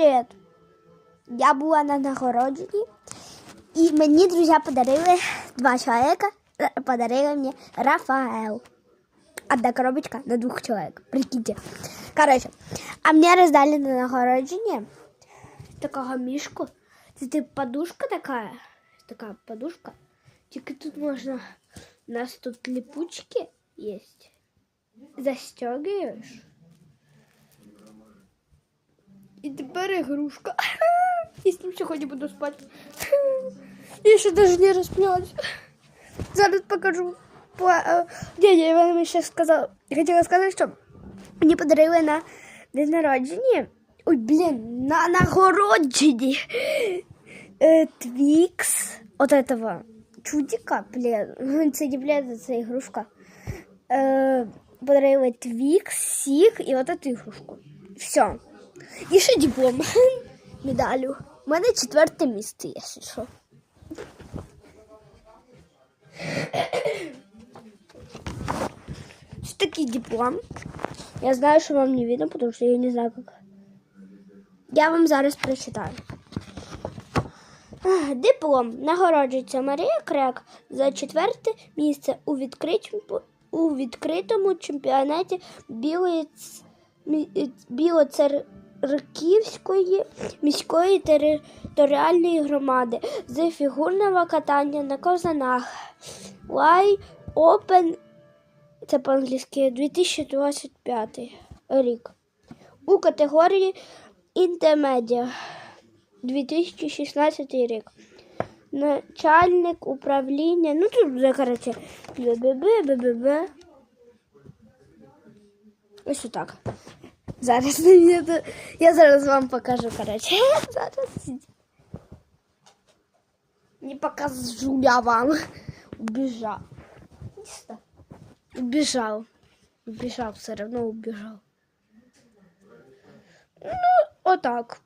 Привіт! Я була на нагородженні, і мені друзі подарили два чоловіка, э, подарили мені Рафаэл. Одна коробочка на двух человек, прикиньте. Короче, а мне раздали на нагороджение такого мишку. Это типа подушка такая, такая подушка. Только тут можно, у нас тут липучки есть. Застегиваешь. І з ним сьогодні буду спати. Я ще навіть не розплювалась. Зараз покажу. По... е, Дядя Іван мені ще. Я хотіла сказати, що мені подарили на день народження. Ой, блін, на нагородженні. Е, Твікс. От этого чудика, блін. Це не блін, це ігрушка. Е, подарили Твікс, Сік і от эту ігрушку. Все. І ще диплом. Медалю. У мене четверте місце, якщо що. Ось такий диплом. Я знаю, що вам не видно, тому що я не знаю, як. Я вам зараз прочитаю. Диплом нагороджується Марія Крек за четверте місце у відкритому, у відкритому чемпіонаті Білої Ц- Е, міської територіальної громади з фігурного катання на ковзанах. Лай Open, це по-англійськи 2025 рік. У категорії Інтермедіа 2016 рік. Начальник управління. Ну тут вже, коротше, БББ, БББ. Ось отак. Зараз мені тут- я зараз вам покажу, коротше. Зараз. Не покажу я вам. Убежал. Убежал. Убежал, все равно убежал. Ну, отак.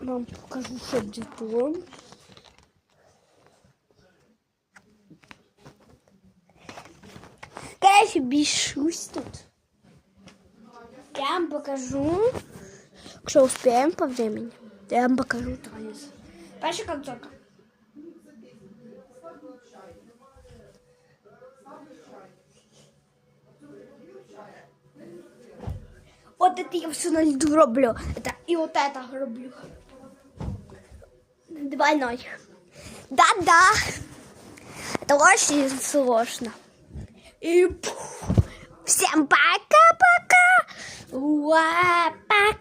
Вам покажу, що диплом. Короче, бішусь тут. Я вам покажу, якщо успеем по времени, я вам покажу танец. Перша концовка. Вот это я все на льду роблю. Это, и вот это роблю. Двойной. Да-да. Это очень сложно. И пух. всем ว่าปัก